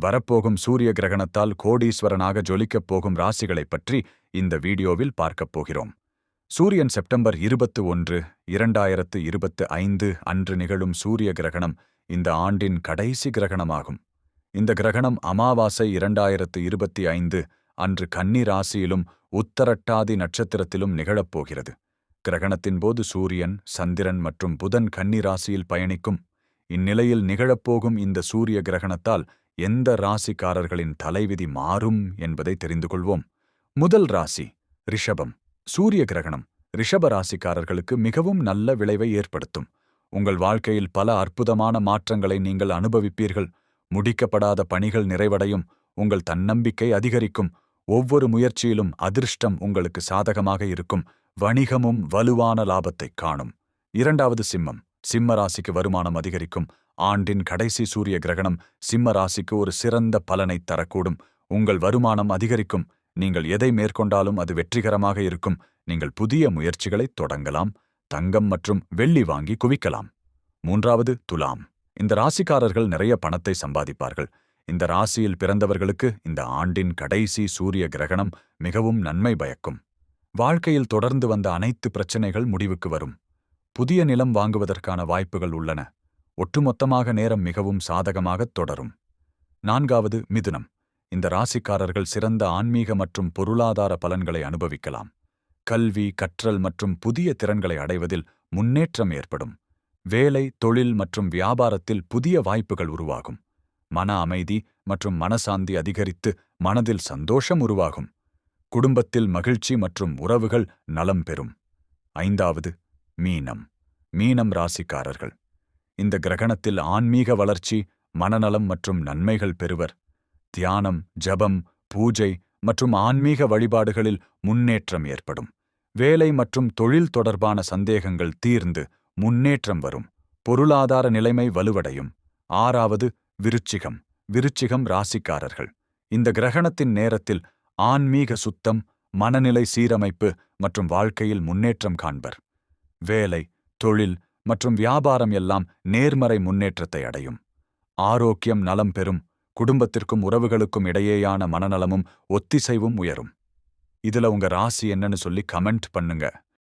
வரப்போகும் சூரிய கிரகணத்தால் கோடீஸ்வரனாக ஜொலிக்கப் போகும் ராசிகளைப் பற்றி இந்த வீடியோவில் பார்க்கப் போகிறோம். சூரியன் செப்டம்பர் இருபத்து ஒன்று இரண்டாயிரத்து இருபத்து ஐந்து அன்று நிகழும் சூரிய கிரகணம் இந்த ஆண்டின் கடைசி கிரகணமாகும். இந்த கிரகணம் அமாவாசை இரண்டாயிரத்து இருபத்தி ஐந்து அன்று கன்னி ராசியிலும் உத்தரட்டாதி நட்சத்திரத்திலும் நிகழப்போகிறது கிரகணத்தின் போது சூரியன் சந்திரன் மற்றும் புதன் கன்னி ராசியில் பயணிக்கும். இந்நிலையில் நிகழப்போகும் இந்த சூரிய கிரகணத்தால் எந்த ராசிக்காரர்களின் தலைவிதி மாறும் என்பதை தெரிந்து கொள்வோம். முதல் ராசி ரிஷபம். சூரிய கிரகணம் ரிஷப ராசிக்காரர்களுக்கு மிகவும் நல்ல விளைவை ஏற்படுத்தும். உங்கள் வாழ்க்கையில் பல அற்புதமான மாற்றங்களை நீங்கள் அனுபவிப்பீர்கள். முடிக்கப்படாத பணிகள் நிறைவடையும் உங்கள் தன்னம்பிக்கை அதிகரிக்கும். ஒவ்வொரு முயற்சியிலும் அதிர்ஷ்டம் உங்களுக்கு சாதகமாக இருக்கும். வணிகமும் வலுவான லாபத்தைக் காணும். இரண்டாவது சிம்மம் சிம்ம ராசிக்கு வருமானம் அதிகரிக்கும். ஆண்டின் கடைசி சூரிய கிரகணம் சிம்ம ராசிக்கு ஒரு சிறந்த பலனைத் தரக்கூடும். உங்கள் வருமானம் அதிகரிக்கும். நீங்கள் எதை மேற்கொண்டாலும் அது வெற்றிகரமாக இருக்கும். நீங்கள் புதிய முயற்சிகளைத் தொடங்கலாம். தங்கம் மற்றும் வெள்ளி வாங்கி குவிக்கலாம். மூன்றாவது துலாம். இந்த ராசிக்காரர்கள் நிறைய பணத்தை சம்பாதிப்பார்கள். இந்த ராசியில் பிறந்தவர்களுக்கு இந்த ஆண்டின் கடைசி சூரிய கிரகணம் மிகவும் நன்மை பயக்கும். வாழ்க்கையில் தொடர்ந்து வந்த அனைத்து பிரச்சனைகள் முடிவுக்கு வரும். புதிய நிலம் வாங்குவதற்கான வாய்ப்புகள் உள்ளன. ஒட்டுமொத்தமாக நேரம் மிகவும் சாதகமாகத் தொடரும். நான்காவது மிதுனம். இந்த ராசிக்காரர்கள் சிறந்த ஆன்மீக மற்றும் பொருளாதார பலன்களை அனுபவிக்கலாம். கல்வி கற்றல் மற்றும் புதிய திறன்களை அடைவதில் முன்னேற்றம் ஏற்படும். வேலை தொழில் மற்றும் வியாபாரத்தில் புதிய வாய்ப்புகள் உருவாகும். மன அமைதி மற்றும் மனசாந்தி அதிகரித்து மனதில் சந்தோஷம் உருவாகும். குடும்பத்தில் மகிழ்ச்சி மற்றும் உறவுகள் நலம் பெறும். ஐந்தாவது மீனம். மீனம் ராசிக்காரர்கள். இந்த கிரகணத்தில் ஆன்மீக வளர்ச்சி மனநலம் மற்றும் நன்மைகள் பெறுவர். தியானம் ஜபம் பூஜை மற்றும் ஆன்மீக வழிபாடுகளில் முன்னேற்றம் ஏற்படும். வேலை மற்றும் தொழில் தொடர்பான சந்தேகங்கள் தீர்ந்து முன்னேற்றம் வரும். பொருளாதார நிலைமை வலுவடையும். ஆறாவது விருச்சிகம் விருச்சிகம் ராசிக்காரர்கள். இந்த கிரகணத்தின் நேரத்தில் ஆன்மீக சுத்தம் மனநிலை சீரமைப்பு மற்றும் வாழ்க்கையில் முன்னேற்றம் காண்பர். வேலை தொழில் மற்றும் வியாபாரம் எல்லாம் நேர்மறை முன்னேற்றத்தை அடையும். ஆரோக்கியம் நலம் பெறும் குடும்பத்திற்கும் உறவுகளுக்கும் இடையேயான மனநலமும் ஒத்திசைவும் உயரும். இதுல உங்க ராசி என்னன்னு சொல்லி கமெண்ட் பண்ணுங்க.